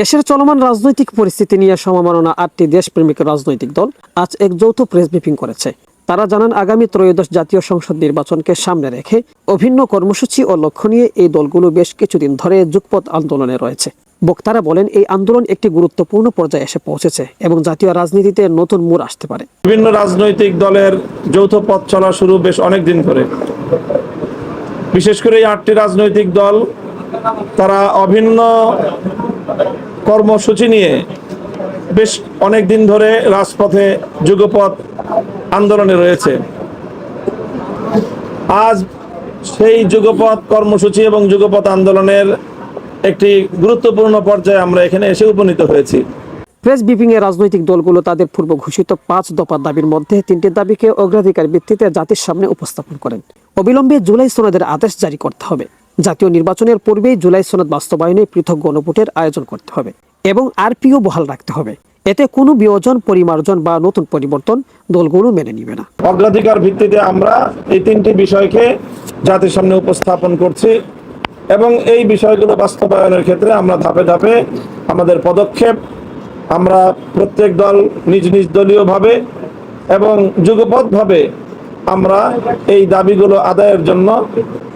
দেশের চলমান রাজনৈতিক পরিস্থিতি নিয়ে সমমাননা আটটি দেশপ্রেমিক রাজনৈতিক দল আজ এক যৌথ প্রেস ব্রিফিং করেছে। তারা জানান, আগামী ত্রয়োদশ জাতীয় সংসদ নির্বাচনকে সামনে রেখে অভিন্ন কর্মসূচি ও লক্ষ্য নিয়ে এই দলগুলো বেশ কিছুদিন ধরে যুগপথ আন্দোলনে রয়েছে। বক্তারা বলেন, এই আন্দোলন একটি গুরুত্বপূর্ণ পর্যায়ে এসে পৌঁছেছে এবং জাতীয় রাজনীতিতে নতুন মোড় আসতে পারে। বিভিন্ন রাজনৈতিক দলের যৌথ পথ চলা শুরু বেশ অনেক দিন ধরে। বিশেষ করে এই আটটি রাজনৈতিক দল, তারা অভিন্ন কর্মসূচি নিয়ে বেশ অনেক দিন ধরে রাজপথে যুগপথ আন্দোলনে রয়েছে। আজ সেই যুগপথ কর্মসূচি এবং যুগপথ আন্দোলনের একটি গুরুত্বপূর্ণ পর্যায়ে আমরা এখানে এসে উপনীত হয়েছি। প্রেস ব্রিফিং এ রাজনৈতিক দলগুলো তাদের পূর্ব ঘোষিত পাঁচ দফা দাবির মধ্যে তিনটি দাবিকে অগ্রাধিকার ভিত্তিতে জাতির সামনে উপস্থাপন করেন। অবিলম্বে জুলাই সনদের আদেশ জারি করতে হবে। জাতীয় নির্বাচনের পূর্বেই জুলাই সনদ বাস্তবায়নে পৃথক গণভোটের আয়োজন করতে হবে এবং আরপিও বহাল রাখতে হবে। এতে কোনো বিয়োজন, পরিমার্জন বা নতুন পরিবর্তন দলগুলো মেনে নিবে না। অগ্রাধিকার ভিত্তিতে আমরা এই তিনটি বিষয়কে জাতির সামনে উপস্থাপন করছি এবং এই বিষয়গুলো বাস্তবায়নের ক্ষেত্রে আমরা ধাপে ধাপে আমাদের পদক্ষেপ, আমরা প্রত্যেক দল নিজ নিজ দলীয়ভাবে এবং যুগপথভাবে আমরা এই দাবিগুলো আদায়ের জন্য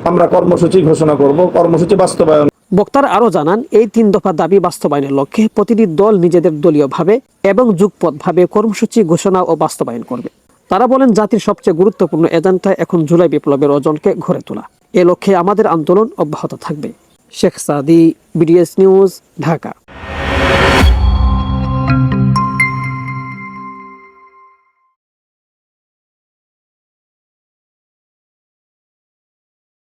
আমরা কর্মসূচি ঘোষণা করব, কর্মসূচি বাস্তবায়ন। বক্তার আরও জানান, এই তিন দফা দাবি বাস্তবায়নের লক্ষ্যে প্রতিটি দল নিজেদের দলীয়ভাবে এবং যুগপথভাবে কর্মসূচি ঘোষণা ও বাস্তবায়ন করবে। তারা বলেন, জাতির সবচেয়ে গুরুত্বপূর্ণ এজেন্ডা এখন জুলাই বিপ্লবের অজনকে ঘরে তোলা। এ লক্ষ্যে আমাদের আন্দোলন অব্যাহত থাকবে। Sheikh Sadi, BDS news, Dhaka.